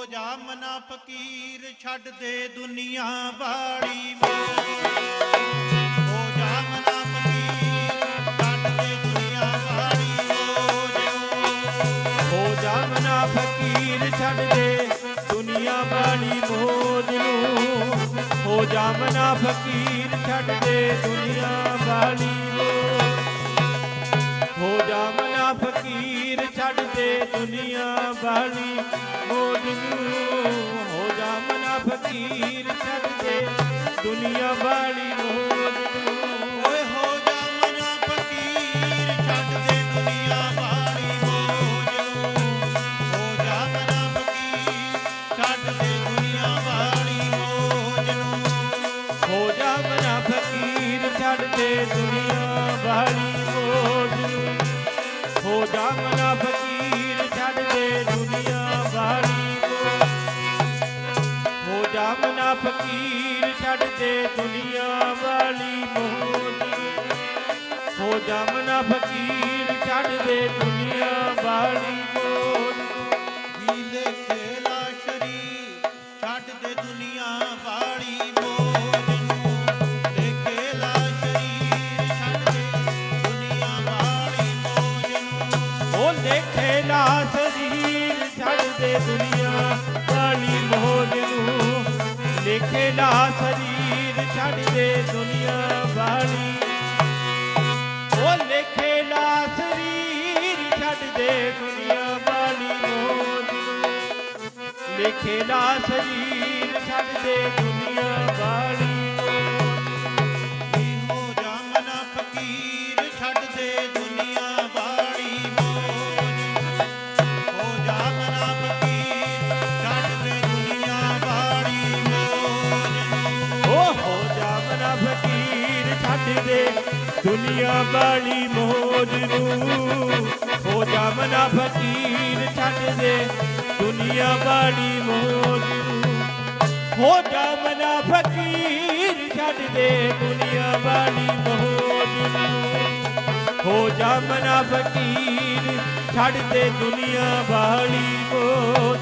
ਹੋ ਜਾ ਮਨਾ ਫਕੀਰ, ਛੱਡ ਦੇ ਦੁਨੀਆ ਵਾਲੀ ਮੋਹ। ਹੋ ਫਕੀਰ, ਛੱਡ ਦੇ ਦੁਨੀਆ ਵਾਲੀ ਹੋ ਜਾ ਫਕੀਰ, ਛੱਡ ਦੇ ਦੁਨੀਆ ਵਾਲੀ ਮੋਜ ਨੂੰ। ਹੋ ਜਾਮਨਾ ਫਕੀਰ, ਛੱਡ ਦੇ ਦੁਨੀਆ ਛੱਡ ਦੇ ਦੁਨੀਆ ਵਾਲੀ। ਮੋਜ ਨੂੰ ਹੋ ਜਾ ਮਨਾ ਫਕੀਰ ਛੱਡ ਦੇ ਦੁਨੀਆ ਵਾਲੀ ਮੋਜ ਨੂੰ। ਓਏ ਹੋ ਜਾ ਮਨਾ ਫਕੀਰ ਛੱਡ ਦੇ ਦੁਨੀਆ ਵਾਲੀ ਮੋਜ ਨੂੰ। ਹੋ ਜਾ ਮਨਾ ਫਕੀਰ ਛੱਡ ਦੇ ਦੁਨੀਆ ਵਾਲੀ ਮੋਜ ਨੂੰ। ਹੋ ਜਾ ਮਨਾ ਫਕੀਰ ਛੱਡ ਦੇ ਦੁਨੀਆ ਵਾਲੀ ਮੋਜ ਨੂੰ। ਹੋ ਜਾ ਫਕੀਰ ਛੱਡ ਦੇ ਦੁਨੀਆ ਵਾਲੀ ਮੋਜ ਹੋ ਜਾ ਮਨਾ ਫਕੀਰ ਛੱਡ ਦੇ ਦੁਨੀਆ ਵਾਲੀ ਮੋਜ ਹੀਲੇ ਖੇਲਾ ਸ਼ਰੀਰ ਛੱਡ ਦੇ ਦੁਨੀਆ ਵਾਲੀ ਮੋਜ ਨੂੰ ਸ਼ਰੀਰ ਛੱਡ ਦੇ ਦੁਨੀਆ ਦੇਖੇ ਸਰੀਰ ਛੱਡ ਦੇ ਦੁਨੀਆ ਵਾਲੀ। ਉਹ ਦੇਖੇ ਲਾ ਸਰੀਰ ਛੱਡ ਦੇ ਦੁਨੀਆ ਵਾਲੀ। ਮੋਜ ਨੂੰ ਸਰੀਰ ਛੱਡ ਦੇ ਦੁਨੀਆ ਵਾਲੀ ਮੋਜ ਨੂੰ ਹੋ ਜਾ ਮਨਾ ਫਕੀਰ ਛੱਡ ਦੇ। ਦੁਨੀਆ ਵਾਲੀ ਮੋਜ ਨੂੰ ਹੋ ਜਾ ਮਨਾ ਫਕੀਰ ਛੱਡ ਦੇ। ਦੁਨੀਆ ਵਾਲੀ ਮੋਜ ਨੂੰ ਹੋ ਜਾ ਮਨਾ ਫਕੀਰ ਛੱਡ ਦੇ। ਦੁਨੀਆ ਵਾਲੀ ਮੋਜ